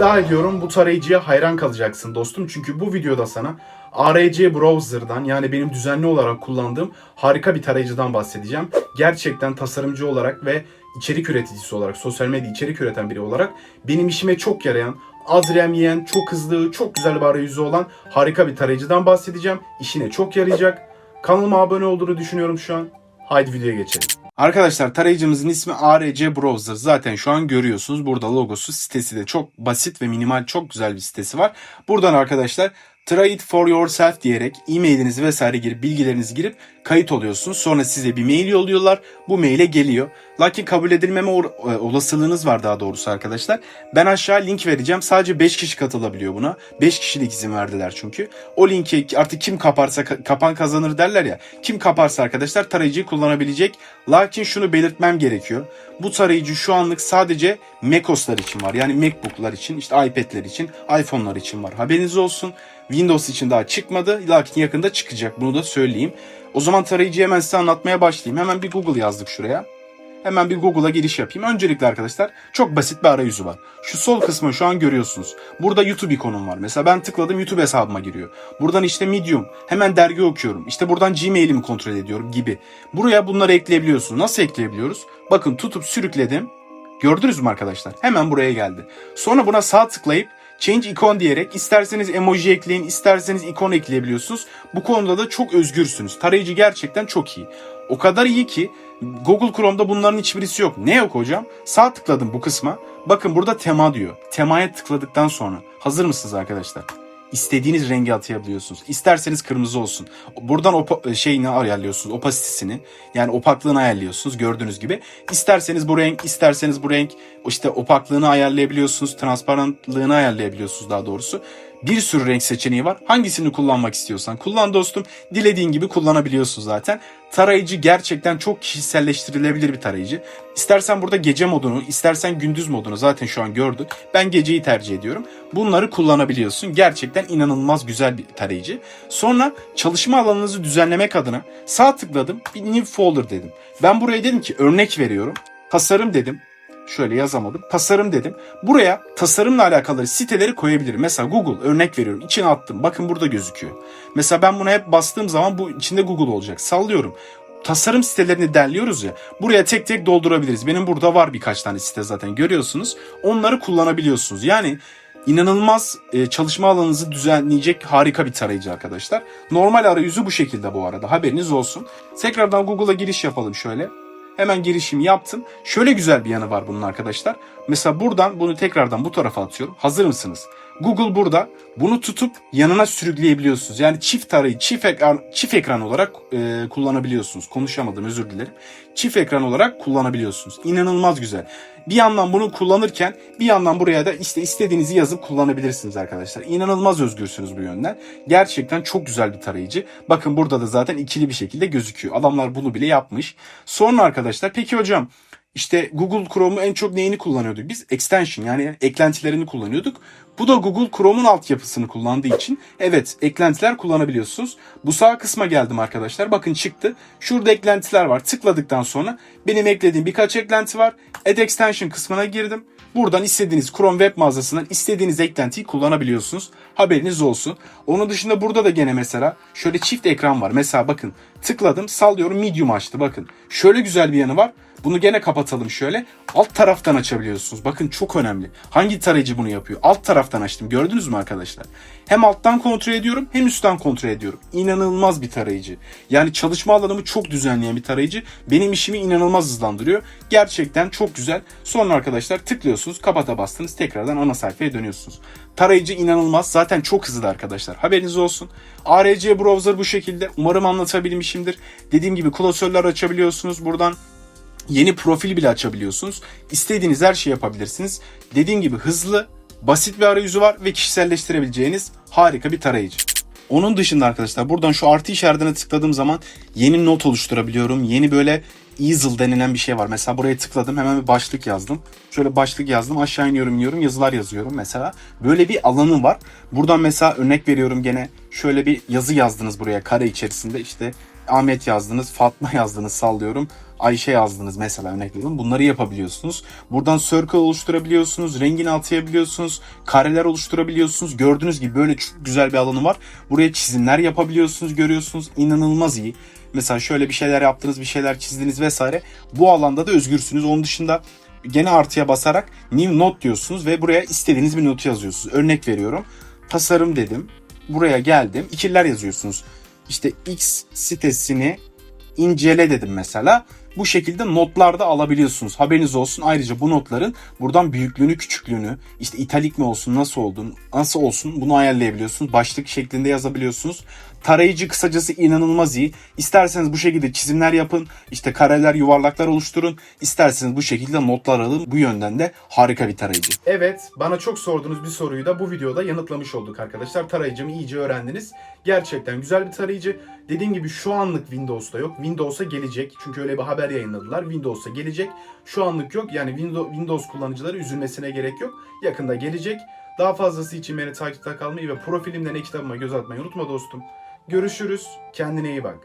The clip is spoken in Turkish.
İddia ediyorum bu tarayıcıya hayran kalacaksın dostum. Çünkü bu videoda sana ARC Browser'dan yani benim düzenli olarak kullandığım harika bir tarayıcıdan bahsedeceğim. Gerçekten tasarımcı olarak ve içerik üreticisi olarak, sosyal medya içerik üreten biri olarak benim işime çok yarayan, az RAM yiyen, çok hızlı, çok güzel bir arayüzü olan harika bir tarayıcıdan bahsedeceğim. İşine çok yarayacak. Kanalıma abone olduğunu düşünüyorum şu an. Haydi videoya geçelim. Arkadaşlar tarayıcımızın ismi ARC Browser. Zaten şu an görüyorsunuz. Burada logosu sitesi de çok basit ve minimal çok güzel bir sitesi var. Buradan arkadaşlar Try it for yourself diyerek e-mailinizi vesaire girip bilgilerinizi girip kayıt oluyorsunuz. Sonra size bir mail yolluyorlar. Bu maile geliyor. Lakin kabul edilmeme e, olasılığınız var daha doğrusu arkadaşlar. Ben aşağı link vereceğim. Sadece 5 kişi katılabiliyor buna. 5 kişilik izin verdiler çünkü. O linki artık kim kaparsa ka- kapan kazanır derler ya. Kim kaparsa arkadaşlar tarayıcıyı kullanabilecek. Lakin şunu belirtmem gerekiyor. Bu tarayıcı şu anlık sadece macOS'lar için var. Yani MacBook'lar için, işte iPad'ler için, iPhone'lar için var. Haberiniz olsun. Windows için daha çıkmadı. Lakin yakında çıkacak. Bunu da söyleyeyim. O zaman tarayıcıyı hemen size anlatmaya başlayayım. Hemen bir Google yazdık şuraya. Hemen bir Google'a giriş yapayım. Öncelikle arkadaşlar çok basit bir arayüzü var. Şu sol kısmı şu an görüyorsunuz. Burada YouTube ikonum var. Mesela ben tıkladım YouTube hesabıma giriyor. Buradan işte Medium. Hemen dergi okuyorum. İşte buradan Gmail'imi kontrol ediyorum gibi. Buraya bunları ekleyebiliyorsunuz. Nasıl ekleyebiliyoruz? Bakın tutup sürükledim. Gördünüz mü arkadaşlar? Hemen buraya geldi. Sonra buna sağ tıklayıp Change icon diyerek isterseniz emoji ekleyin, isterseniz ikon ekleyebiliyorsunuz. Bu konuda da çok özgürsünüz. Tarayıcı gerçekten çok iyi. O kadar iyi ki Google Chrome'da bunların hiçbirisi yok. Ne yok hocam? Sağ tıkladım bu kısma. Bakın burada tema diyor. Temaya tıkladıktan sonra hazır mısınız arkadaşlar? İstediğiniz rengi atayabiliyorsunuz. İsterseniz kırmızı olsun. Buradan opa- şeyini ayarlıyorsunuz. Opasitesini. Yani opaklığını ayarlıyorsunuz gördüğünüz gibi. İsterseniz bu renk, isterseniz bu renk. işte opaklığını ayarlayabiliyorsunuz. Transparantlığını ayarlayabiliyorsunuz daha doğrusu. Bir sürü renk seçeneği var. Hangisini kullanmak istiyorsan kullan dostum. Dilediğin gibi kullanabiliyorsun zaten. Tarayıcı gerçekten çok kişiselleştirilebilir bir tarayıcı. İstersen burada gece modunu, istersen gündüz modunu zaten şu an gördük. Ben geceyi tercih ediyorum. Bunları kullanabiliyorsun. Gerçekten inanılmaz güzel bir tarayıcı. Sonra çalışma alanınızı düzenlemek adına sağ tıkladım. Bir new folder dedim. Ben buraya dedim ki örnek veriyorum. Tasarım dedim. Şöyle yazamadım. Tasarım dedim. Buraya tasarımla alakalı siteleri koyabilirim. Mesela Google örnek veriyorum. İçine attım. Bakın burada gözüküyor. Mesela ben buna hep bastığım zaman bu içinde Google olacak. Sallıyorum. Tasarım sitelerini derliyoruz ya. Buraya tek tek doldurabiliriz. Benim burada var birkaç tane site zaten görüyorsunuz. Onları kullanabiliyorsunuz. Yani inanılmaz e, çalışma alanınızı düzenleyecek harika bir tarayıcı arkadaşlar. Normal arayüzü bu şekilde bu arada. Haberiniz olsun. Tekrardan Google'a giriş yapalım şöyle. Hemen girişimi yaptım. Şöyle güzel bir yanı var bunun arkadaşlar. Mesela buradan bunu tekrardan bu tarafa atıyorum. Hazır mısınız? Google burada bunu tutup yanına sürükleyebiliyorsunuz. Yani çift tarayı çift ekran, çift ekran olarak e, kullanabiliyorsunuz. Konuşamadım özür dilerim. Çift ekran olarak kullanabiliyorsunuz. İnanılmaz güzel. Bir yandan bunu kullanırken bir yandan buraya da işte istediğinizi yazıp kullanabilirsiniz arkadaşlar. İnanılmaz özgürsünüz bu yönden. Gerçekten çok güzel bir tarayıcı. Bakın burada da zaten ikili bir şekilde gözüküyor. Adamlar bunu bile yapmış. Sonra arkadaşlar peki hocam işte Google Chrome'u en çok neyini kullanıyorduk biz? Extension yani eklentilerini kullanıyorduk. Bu da Google Chrome'un altyapısını kullandığı için evet eklentiler kullanabiliyorsunuz. Bu sağ kısma geldim arkadaşlar. Bakın çıktı. Şurada eklentiler var. Tıkladıktan sonra benim eklediğim birkaç eklenti var. Add Extension kısmına girdim. Buradan istediğiniz Chrome web mağazasından istediğiniz eklentiyi kullanabiliyorsunuz. Haberiniz olsun. Onun dışında burada da gene mesela şöyle çift ekran var. Mesela bakın tıkladım sallıyorum medium açtı bakın. Şöyle güzel bir yanı var. Bunu gene kapatalım şöyle. Alt taraftan açabiliyorsunuz. Bakın çok önemli. Hangi tarayıcı bunu yapıyor? Alt taraftan açtım. Gördünüz mü arkadaşlar? Hem alttan kontrol ediyorum hem üstten kontrol ediyorum. İnanılmaz bir tarayıcı. Yani çalışma alanımı çok düzenleyen bir tarayıcı. Benim işimi inanılmaz hızlandırıyor. Gerçekten çok güzel. Sonra arkadaşlar tıklıyorsunuz. Kapata bastınız. Tekrardan ana sayfaya dönüyorsunuz. Tarayıcı inanılmaz. Zaten çok hızlı arkadaşlar. Haberiniz olsun. ARC browser bu şekilde. Umarım anlatabilmişimdir. Dediğim gibi klasörler açabiliyorsunuz. Buradan Yeni profil bile açabiliyorsunuz. İstediğiniz her şeyi yapabilirsiniz. Dediğim gibi hızlı, basit bir arayüzü var ve kişiselleştirebileceğiniz harika bir tarayıcı. Onun dışında arkadaşlar buradan şu artı işaretine tıkladığım zaman yeni not oluşturabiliyorum. Yeni böyle easel denilen bir şey var. Mesela buraya tıkladım hemen bir başlık yazdım. Şöyle başlık yazdım aşağı iniyorum iniyorum yazılar yazıyorum mesela. Böyle bir alanı var. Buradan mesela örnek veriyorum gene şöyle bir yazı yazdınız buraya kare içerisinde işte Ahmet yazdınız, Fatma yazdınız sallıyorum. Ayşe yazdınız mesela örnek veriyorum. Bunları yapabiliyorsunuz. Buradan circle oluşturabiliyorsunuz. Rengini atayabiliyorsunuz. Kareler oluşturabiliyorsunuz. Gördüğünüz gibi böyle çok güzel bir alanı var. Buraya çizimler yapabiliyorsunuz. Görüyorsunuz. İnanılmaz iyi. Mesela şöyle bir şeyler yaptınız, bir şeyler çizdiniz vesaire. Bu alanda da özgürsünüz. Onun dışında gene artıya basarak new note diyorsunuz ve buraya istediğiniz bir notu yazıyorsunuz. Örnek veriyorum. Tasarım dedim. Buraya geldim. İkililer yazıyorsunuz. İşte X sitesini incele dedim mesela. Bu şekilde notlar da alabiliyorsunuz. Haberiniz olsun. Ayrıca bu notların buradan büyüklüğünü, küçüklüğünü, işte italik mi olsun, nasıl olduğunu, nasıl olsun bunu ayarlayabiliyorsunuz. Başlık şeklinde yazabiliyorsunuz. Tarayıcı kısacası inanılmaz iyi. İsterseniz bu şekilde çizimler yapın. işte kareler, yuvarlaklar oluşturun. İsterseniz bu şekilde notlar alın. Bu yönden de harika bir tarayıcı. Evet, bana çok sorduğunuz bir soruyu da bu videoda yanıtlamış olduk arkadaşlar. Tarayıcımı iyice öğrendiniz. Gerçekten güzel bir tarayıcı. Dediğim gibi şu anlık Windows'ta yok. Windows'a gelecek. Çünkü öyle bir haber yayınladılar. Windows'a gelecek. Şu anlık yok. Yani Windows kullanıcıları üzülmesine gerek yok. Yakında gelecek. Daha fazlası için beni takipte kalmayı ve profilimden e kitabıma göz atmayı unutma dostum. Görüşürüz. Kendine iyi bak.